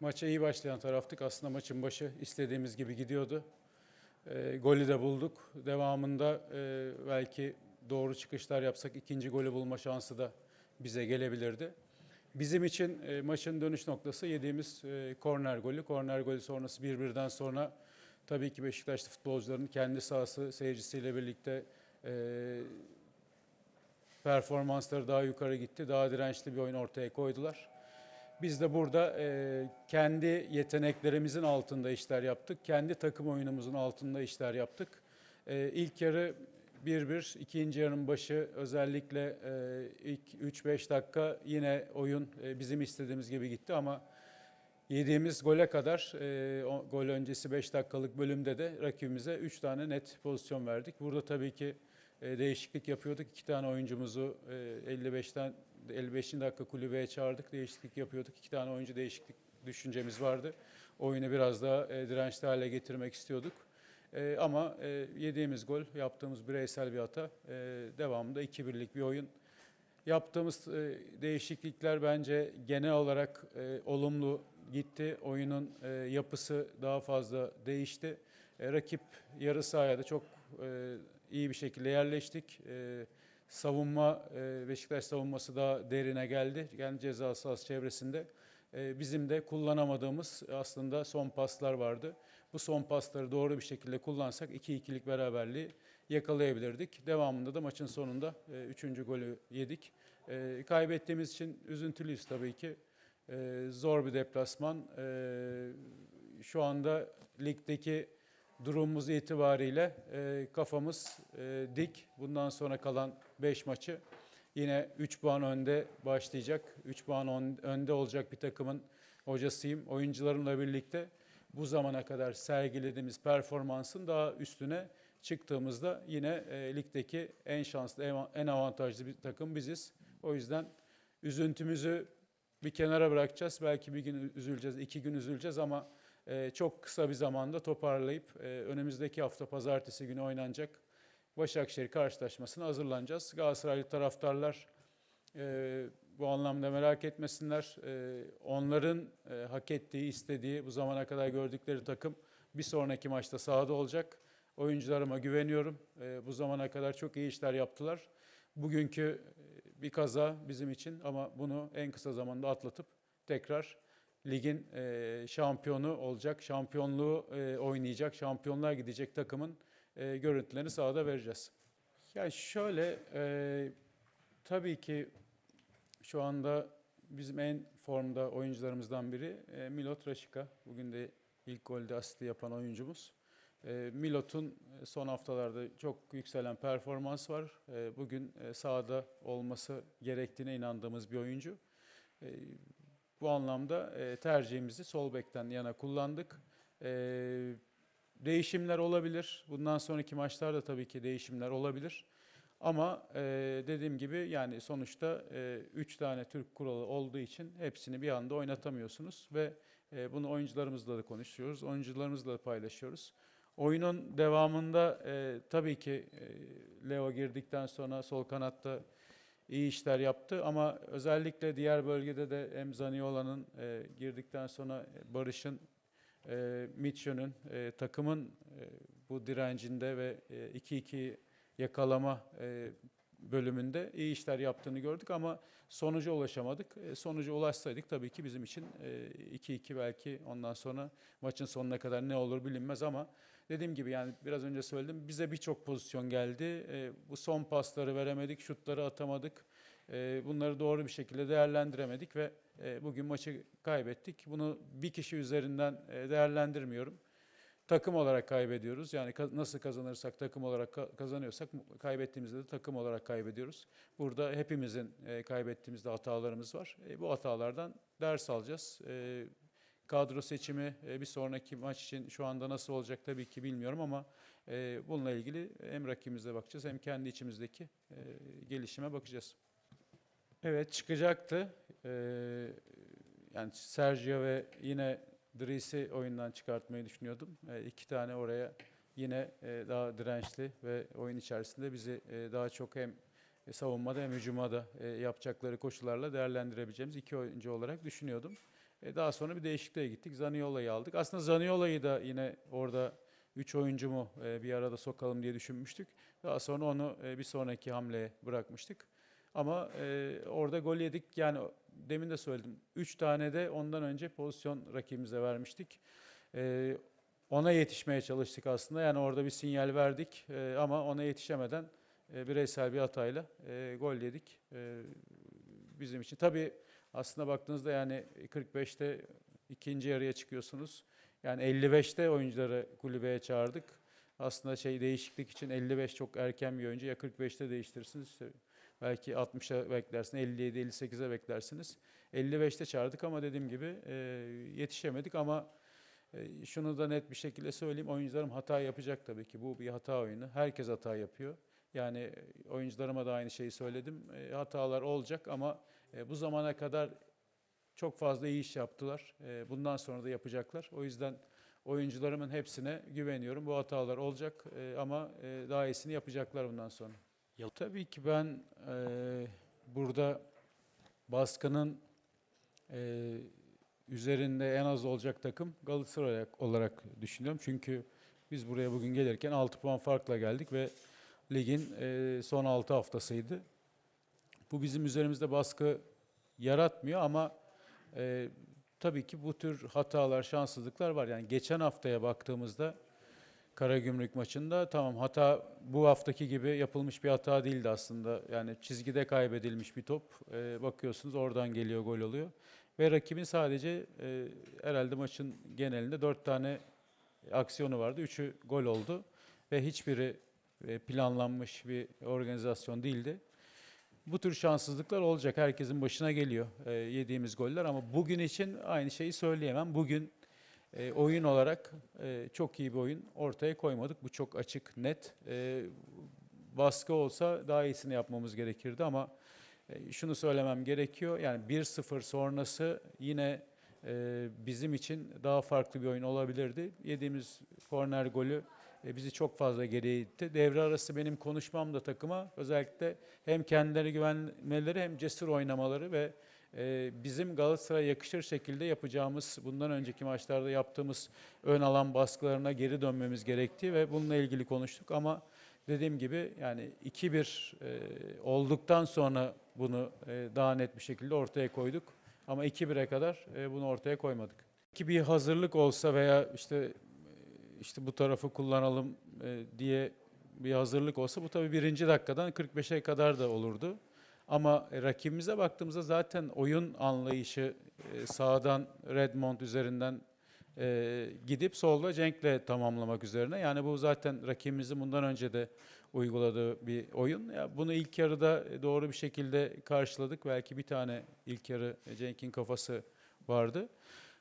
Maça iyi başlayan taraftık. Aslında maçın başı istediğimiz gibi gidiyordu. E, golü de bulduk. Devamında e, belki doğru çıkışlar yapsak ikinci golü bulma şansı da bize gelebilirdi. Bizim için e, maçın dönüş noktası yediğimiz e, korner golü. Korner golü sonrası bir birden sonra tabii ki Beşiktaşlı futbolcuların kendi sahası seyircisiyle birlikte e, performansları daha yukarı gitti. Daha dirençli bir oyun ortaya koydular. Biz de burada e, kendi yeteneklerimizin altında işler yaptık. Kendi takım oyunumuzun altında işler yaptık. E, ilk yarı 1-1, ikinci yarının başı özellikle e, ilk 3-5 dakika yine oyun e, bizim istediğimiz gibi gitti ama yediğimiz gole kadar e, o, gol öncesi 5 dakikalık bölümde de rakibimize 3 tane net pozisyon verdik. Burada tabii ki e, değişiklik yapıyorduk. İki tane oyuncumuzu e, 55'ten 55. dakika kulübeye çağırdık. Değişiklik yapıyorduk. İki tane oyuncu değişiklik düşüncemiz vardı. Oyunu biraz daha e, dirençli hale getirmek istiyorduk. E, ama e, yediğimiz gol, yaptığımız bireysel bir hata, e, devamında 2-1'lik bir oyun. Yaptığımız e, değişiklikler bence genel olarak e, olumlu gitti. Oyunun e, yapısı daha fazla değişti. E, rakip yarı sahaya da çok e, iyi bir şekilde yerleştik. E, savunma, e, Beşiktaş savunması daha derine geldi. Yani ceza sahası çevresinde. E, bizim de kullanamadığımız aslında son paslar vardı. Bu son pasları doğru bir şekilde kullansak 2-2'lik beraberliği yakalayabilirdik. Devamında da maçın sonunda 3. golü yedik. E, kaybettiğimiz için üzüntülüyüz tabii ki. E, zor bir deplasman. E, şu anda ligdeki durumumuz itibariyle e, kafamız e, dik. Bundan sonra kalan 5 maçı yine 3 puan önde başlayacak. 3 puan ön- önde olacak bir takımın hocasıyım. Oyuncularımla birlikte bu zamana kadar sergilediğimiz performansın daha üstüne çıktığımızda yine e, ligdeki en şanslı, en- avantajlı bir takım biziz. O yüzden üzüntümüzü bir kenara bırakacağız. Belki bir gün üzüleceğiz, iki gün üzüleceğiz ama çok kısa bir zamanda toparlayıp e, önümüzdeki hafta pazartesi günü oynanacak Başakşehir karşılaşmasına hazırlanacağız. Galatasaraylı taraftarlar e, bu anlamda merak etmesinler. E, onların hak ettiği, istediği, bu zamana kadar gördükleri takım bir sonraki maçta sahada olacak. Oyuncularıma güveniyorum. Bu zamana kadar çok iyi işler yaptılar. Bugünkü bir kaza bizim için ama bunu en kısa zamanda atlatıp tekrar ligin e, şampiyonu olacak, şampiyonluğu e, oynayacak, şampiyonluğa gidecek takımın e, görüntülerini sahada vereceğiz. Ya şöyle, e, tabii ki şu anda bizim en formda oyuncularımızdan biri e, Milot Raşika. Bugün de ilk golde asisti yapan oyuncumuz. E, Milot'un son haftalarda çok yükselen performans var. E, bugün e, sahada olması gerektiğine inandığımız bir oyuncu. E, bu anlamda e, tercihimizi sol bekten yana kullandık. E, değişimler olabilir. Bundan sonraki maçlarda tabii ki değişimler olabilir. Ama e, dediğim gibi yani sonuçta 3 tane Türk kuralı olduğu için hepsini bir anda oynatamıyorsunuz ve e, bunu oyuncularımızla da konuşuyoruz, oyuncularımızla da paylaşıyoruz. Oyunun devamında e, tabii ki e, Leo girdikten sonra sol kanatta iyi işler yaptı. Ama özellikle diğer bölgede de hem Zaniola'nın e, girdikten sonra Barış'ın, e, Mitchell'ün, e, takımın e, bu direncinde ve e, 2-2 yakalama e, bölümünde iyi işler yaptığını gördük ama sonuca ulaşamadık. E, sonuca ulaşsaydık tabii ki bizim için e, 2-2 belki ondan sonra maçın sonuna kadar ne olur bilinmez ama dediğim gibi yani biraz önce söyledim bize birçok pozisyon geldi. E, bu son pasları veremedik, şutları atamadık. E, bunları doğru bir şekilde değerlendiremedik ve e, bugün maçı kaybettik. Bunu bir kişi üzerinden e, değerlendirmiyorum takım olarak kaybediyoruz. Yani nasıl kazanırsak takım olarak ka- kazanıyorsak kaybettiğimizde de takım olarak kaybediyoruz. Burada hepimizin e, kaybettiğimizde hatalarımız var. E, bu hatalardan ders alacağız. E, kadro seçimi bir sonraki maç için şu anda nasıl olacak tabii ki bilmiyorum ama bununla ilgili hem rakibimize bakacağız hem kendi içimizdeki gelişime bakacağız. Evet çıkacaktı. Yani Sergio ve yine Dries'i oyundan çıkartmayı düşünüyordum. E, iki tane oraya yine e, daha dirençli ve oyun içerisinde bizi e, daha çok hem savunmada hem hücumada e, yapacakları koşullarla değerlendirebileceğimiz iki oyuncu olarak düşünüyordum. E, daha sonra bir değişikliğe gittik. Zaniolo'yu aldık. Aslında Zaniolo'yu da yine orada 3 oyuncu mu e, bir arada sokalım diye düşünmüştük. Daha sonra onu e, bir sonraki hamleye bırakmıştık. Ama e, orada gol yedik. Yani demin de söyledim. 3 tane de ondan önce pozisyon rakibimize vermiştik. E, ona yetişmeye çalıştık aslında. Yani orada bir sinyal verdik e, ama ona yetişemeden e, bireysel bir hatayla e, gol yedik. E, bizim için. Tabii aslında baktığınızda yani 45'te ikinci yarıya çıkıyorsunuz. Yani 55'te oyuncuları kulübeye çağırdık. Aslında şey değişiklik için 55 çok erken bir oyuncu. Ya 45'te değiştirirsiniz. işte belki 60'a beklersiniz, 57 58'e beklersiniz. 55'te çağırdık ama dediğim gibi e, yetişemedik ama e, şunu da net bir şekilde söyleyeyim. Oyuncularım hata yapacak tabii ki. Bu bir hata oyunu. Herkes hata yapıyor. Yani e, oyuncularıma da aynı şeyi söyledim. E, hatalar olacak ama e, bu zamana kadar çok fazla iyi iş yaptılar. E, bundan sonra da yapacaklar. O yüzden oyuncularımın hepsine güveniyorum. Bu hatalar olacak e, ama e, daha iyisini yapacaklar bundan sonra. Tabii ki ben e, burada baskının e, üzerinde en az olacak takım Galatasaray olarak düşünüyorum. Çünkü biz buraya bugün gelirken 6 puan farkla geldik ve ligin e, son 6 haftasıydı. Bu bizim üzerimizde baskı yaratmıyor ama e, tabii ki bu tür hatalar, şanssızlıklar var. Yani geçen haftaya baktığımızda Karagümrük maçında tamam hata bu haftaki gibi yapılmış bir hata değildi aslında. Yani çizgide kaybedilmiş bir top. E, bakıyorsunuz oradan geliyor gol oluyor. Ve rakibin sadece e, herhalde maçın genelinde dört tane aksiyonu vardı. Üçü gol oldu. Ve hiçbiri e, planlanmış bir organizasyon değildi. Bu tür şanssızlıklar olacak. Herkesin başına geliyor e, yediğimiz goller ama bugün için aynı şeyi söyleyemem. Bugün e, oyun olarak e, çok iyi bir oyun ortaya koymadık. Bu çok açık, net. E, baskı olsa daha iyisini yapmamız gerekirdi ama e, şunu söylemem gerekiyor. Yani 1-0 sonrası yine e, bizim için daha farklı bir oyun olabilirdi. Yediğimiz korner golü e, bizi çok fazla geriye itti. Devre arası benim konuşmam da takıma özellikle hem kendileri güvenmeleri hem cesur oynamaları ve bizim Galatasaray'a yakışır şekilde yapacağımız, bundan önceki maçlarda yaptığımız ön alan baskılarına geri dönmemiz gerektiği ve bununla ilgili konuştuk ama dediğim gibi yani 2-1 e, olduktan sonra bunu e, daha net bir şekilde ortaya koyduk. Ama 2-1'e kadar e, bunu ortaya koymadık. Ki bir hazırlık olsa veya işte işte bu tarafı kullanalım diye bir hazırlık olsa bu tabii birinci dakikadan 45'e kadar da olurdu. Ama e, rakibimize baktığımızda zaten oyun anlayışı e, sağdan Redmond üzerinden e, gidip solda Cenk'le tamamlamak üzerine. Yani bu zaten rakibimizin bundan önce de uyguladığı bir oyun. Ya bunu ilk yarıda doğru bir şekilde karşıladık. Belki bir tane ilk yarı Cenk'in kafası vardı.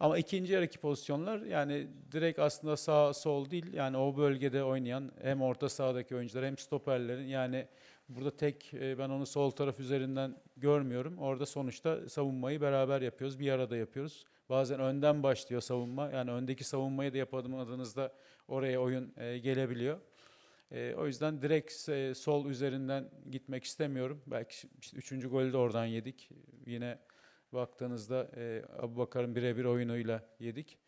Ama ikinci yarıki pozisyonlar yani direkt aslında sağ sol değil yani o bölgede oynayan hem orta sahadaki oyuncular hem stoperlerin yani burada tek e, ben onu sol taraf üzerinden görmüyorum. Orada sonuçta savunmayı beraber yapıyoruz. Bir arada yapıyoruz. Bazen önden başlıyor savunma. Yani öndeki savunmayı da yapamadığınızda oraya oyun e, gelebiliyor. E, o yüzden direkt sol üzerinden gitmek istemiyorum. Belki işte üçüncü golü de oradan yedik. Yine baktığınızda e, Abubakar'ın birebir oyunuyla yedik.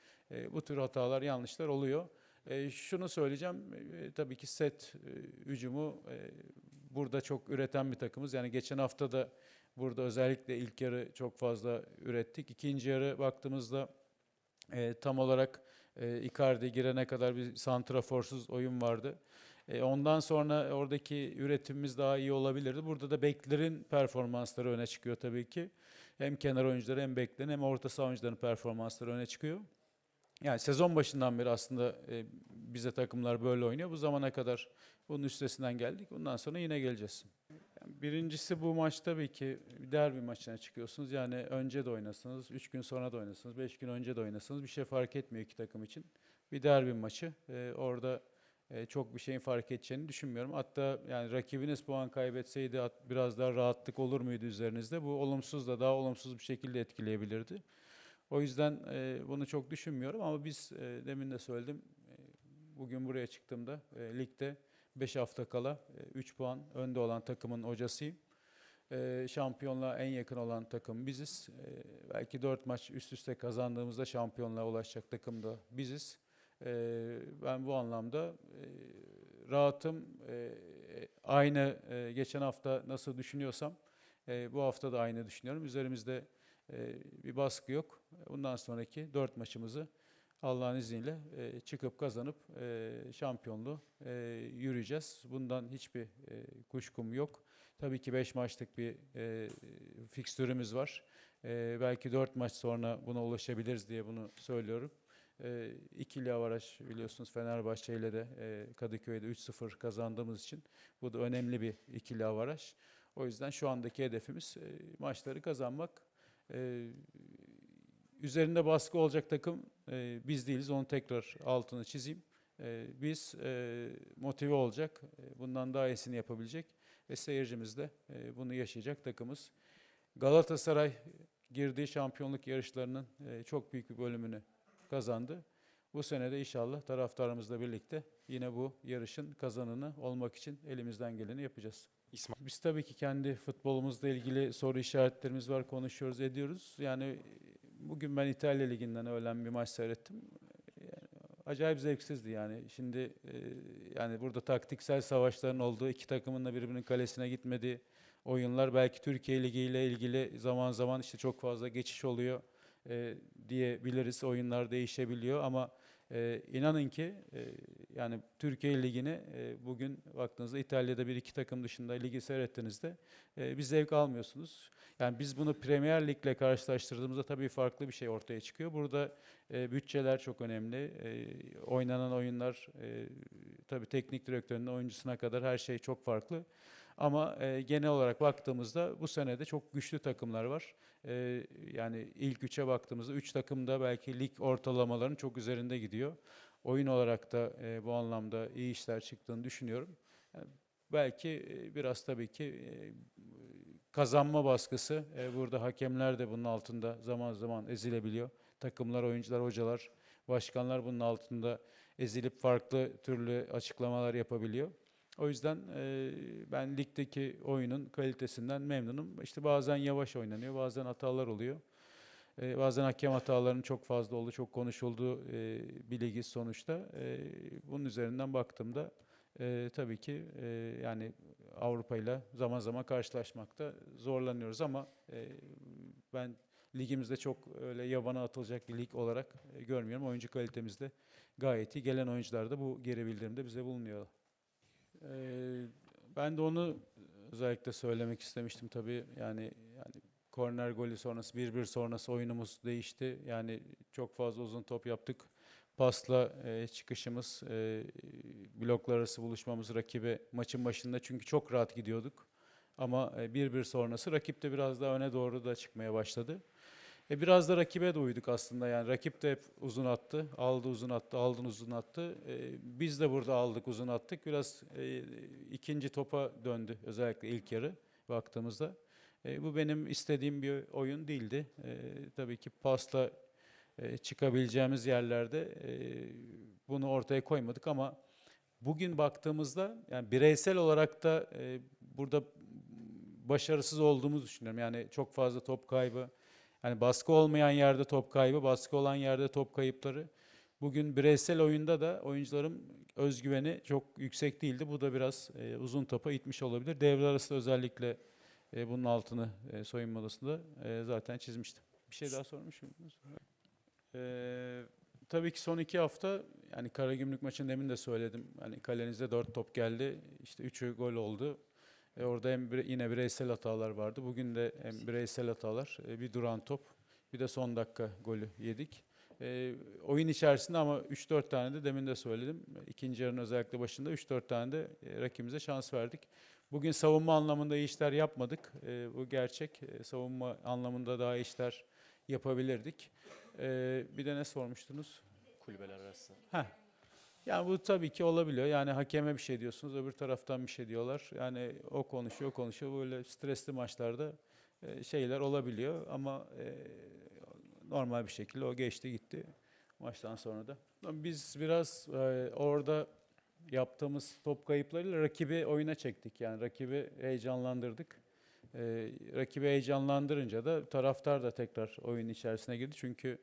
Bu tür hatalar, yanlışlar oluyor. Şunu söyleyeceğim, tabii ki set e, hücumu burada çok üreten bir takımız. Yani geçen hafta da burada özellikle ilk yarı çok fazla ürettik. İkinci yarı baktığımızda e, tam olarak e, Icardi girene kadar bir santraforsuz oyun vardı. E, ondan sonra oradaki üretimimiz daha iyi olabilirdi. Burada da beklerin performansları öne çıkıyor tabii ki. Hem kenar oyuncuları hem beklerin hem orta saha oyuncuların performansları öne çıkıyor. Yani sezon başından beri aslında e, bize takımlar böyle oynuyor. Bu zamana kadar bunun üstesinden geldik. Bundan sonra yine geleceğiz. Birincisi bu maç tabii ki bir derbi maçına çıkıyorsunuz. Yani önce de oynasınız, üç gün sonra da oynasınız, beş gün önce de oynasınız. Bir şey fark etmiyor iki takım için. Bir derbi maçı. E, orada e, çok bir şeyin fark edeceğini düşünmüyorum. Hatta yani rakibiniz puan kaybetseydi biraz daha rahatlık olur muydu üzerinizde? Bu olumsuz da daha olumsuz bir şekilde etkileyebilirdi. O yüzden e, bunu çok düşünmüyorum ama biz e, demin de söyledim. e, bugün buraya çıktığımda e, ligde 5 hafta kala 3 puan önde olan takımın hocasıyım. e, şampiyonluğa en yakın olan takım biziz. E, belki dört maç üst üste kazandığımızda şampiyonluğa ulaşacak takım da biziz. E, ben bu anlamda e, rahatım. E, aynı e, geçen hafta nasıl düşünüyorsam e, bu hafta da aynı düşünüyorum. Üzerimizde e, bir baskı yok. Bundan sonraki dört maçımızı Allah'ın izniyle e, çıkıp kazanıp e, şampiyonluğu e, yürüyeceğiz. Bundan hiçbir e, kuşkum yok. Tabii ki 5 maçlık bir e, fikstürümüz var. E, belki 4 maç sonra buna ulaşabiliriz diye bunu söylüyorum. E, ikili avaraj biliyorsunuz Fenerbahçe ile de e, Kadıköy'de 3-0 kazandığımız için bu da önemli bir ikili avaraj. O yüzden şu andaki hedefimiz e, maçları kazanmak. E, üzerinde baskı olacak takım e, biz değiliz. Onu tekrar altını çizeyim. E, biz e, motive olacak, e, bundan daha iyisini yapabilecek ve seyircimiz de e, bunu yaşayacak takımız. Galatasaray girdiği şampiyonluk yarışlarının e, çok büyük bir bölümünü kazandı. Bu sene de inşallah taraftarımızla birlikte yine bu yarışın kazanını olmak için elimizden geleni yapacağız. İsmail Biz tabii ki kendi futbolumuzla ilgili soru işaretlerimiz var, konuşuyoruz, ediyoruz. Yani bugün ben İtalya Ligi'nden öğlen bir maç seyrettim. Yani acayip zevksizdi yani. Şimdi e, yani burada taktiksel savaşların olduğu, iki takımın da birbirinin kalesine gitmediği oyunlar belki Türkiye Ligi ile ilgili zaman zaman işte çok fazla geçiş oluyor e, diyebiliriz. Oyunlar değişebiliyor ama e, inanın ki e, yani Türkiye Ligi'ni e, bugün baktığınızda İtalya'da bir iki takım dışında ligi seyrettiğinizde e, bir zevk almıyorsunuz. Yani biz bunu Premier Lig'le karşılaştırdığımızda tabii farklı bir şey ortaya çıkıyor. Burada e, bütçeler çok önemli. E, oynanan oyunlar e, tabii teknik direktöründen oyuncusuna kadar her şey çok farklı. Ama e, genel olarak baktığımızda bu sene de çok güçlü takımlar var. E, yani ilk üçe baktığımızda üç takım da belki lig ortalamalarının çok üzerinde gidiyor. Oyun olarak da e, bu anlamda iyi işler çıktığını düşünüyorum. Yani belki e, biraz tabii ki e, kazanma baskısı. e, burada hakemler de bunun altında zaman zaman ezilebiliyor. Takımlar, oyuncular, hocalar, başkanlar bunun altında ezilip farklı türlü açıklamalar yapabiliyor. O yüzden e, ben ligdeki oyunun kalitesinden memnunum. İşte bazen yavaş oynanıyor, bazen hatalar oluyor. E, bazen hakem hatalarının çok fazla olduğu, çok konuşulduğu e, bir ligi sonuçta. E, bunun üzerinden baktığımda e, tabii ki e, yani Avrupa ile zaman zaman karşılaşmakta zorlanıyoruz ama e, ben ligimizde çok öyle yabana atılacak bir lig olarak e, görmüyorum. Oyuncu kalitemiz de gayet iyi. Gelen oyuncular da bu geri bildirimde bize bulunuyor. Ee, ben de onu özellikle söylemek istemiştim tabii. Yani yani korner golü sonrası 1-1 sonrası oyunumuz değişti. Yani çok fazla uzun top yaptık. Pasla e, çıkışımız, e, bloklar arası buluşmamız rakibe maçın başında çünkü çok rahat gidiyorduk. Ama e, 1-1 sonrası rakip de biraz daha öne doğru da çıkmaya başladı. E biraz da rakibe de uyduk aslında yani rakip de hep uzun attı, aldı uzun attı, aldın uzun attı. E, biz de burada aldık uzun attık. Biraz e, ikinci topa döndü özellikle ilk yarı baktığımızda. E, bu benim istediğim bir oyun değildi. E, tabii ki pasla e, çıkabileceğimiz yerlerde e, bunu ortaya koymadık ama bugün baktığımızda yani bireysel olarak da e, burada başarısız olduğumuzu düşünüyorum. Yani çok fazla top kaybı, yani baskı olmayan yerde top kaybı, baskı olan yerde top kayıpları. Bugün bireysel oyunda da oyuncuların özgüveni çok yüksek değildi. Bu da biraz e, uzun topa itmiş olabilir. Devre arası özellikle e, bunun altını e, soyunma odasında e, zaten çizmiştim. Bir şey daha sormuş muydunuz? E, tabii ki son iki hafta yani Karagümrük maçında demin de söyledim. Hani kalenizde dört top geldi. İşte üçü gol oldu. E, orada hem bire- yine bireysel hatalar vardı. Bugün de hem bireysel hatalar, e, bir duran top, bir de son dakika golü yedik. E, oyun içerisinde ama 3-4 tane de demin de söyledim. İkinci yarının özellikle başında 3-4 tane de e, rakibimize şans verdik. Bugün savunma anlamında iyi işler yapmadık. E, bu gerçek. E, savunma anlamında daha iyi işler yapabilirdik. E, bir de ne sormuştunuz? kulübeler arası. Heh. Yani bu tabii ki olabiliyor. Yani hakeme bir şey diyorsunuz, öbür taraftan bir şey diyorlar. Yani o konuşuyor, o konuşuyor. Böyle stresli maçlarda e, şeyler olabiliyor ama e, normal bir şekilde o geçti gitti maçtan sonra da. Biz biraz e, orada yaptığımız top kayıplarıyla rakibi oyuna çektik. Yani rakibi heyecanlandırdık. Rakibi heyecanlandırınca da taraftar da tekrar oyun içerisine girdi. Çünkü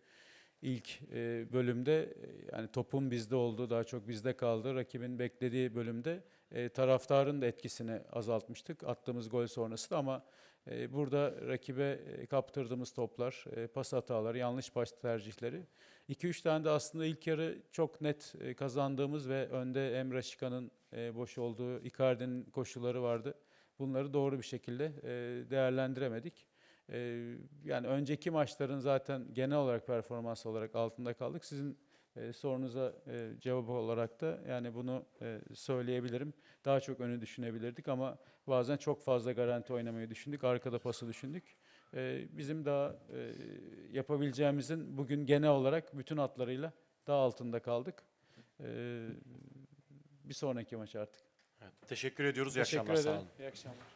ilk e, bölümde e, yani topun bizde olduğu daha çok bizde kaldı. Rakibin beklediği bölümde e, taraftarın da etkisini azaltmıştık attığımız gol sonrası da ama e, burada rakibe e, kaptırdığımız toplar, e, pas hataları, yanlış pas tercihleri 2-3 tane de aslında ilk yarı çok net e, kazandığımız ve önde Emre Şikan'ın e, boş olduğu Icardi'nin koşuları vardı. Bunları doğru bir şekilde e, değerlendiremedik. E, yani önceki maçların zaten genel olarak performans olarak altında kaldık. Sizin e, sorunuza e, cevap olarak da yani bunu e, söyleyebilirim. Daha çok önü düşünebilirdik ama bazen çok fazla garanti oynamayı düşündük. Arkada pası düşündük. E, bizim daha e, yapabileceğimizin bugün genel olarak bütün hatlarıyla daha altında kaldık. E, bir sonraki maç artık. Evet, teşekkür ediyoruz. İyi Teşekkür akşamlar. Sağ olun. İyi akşamlar.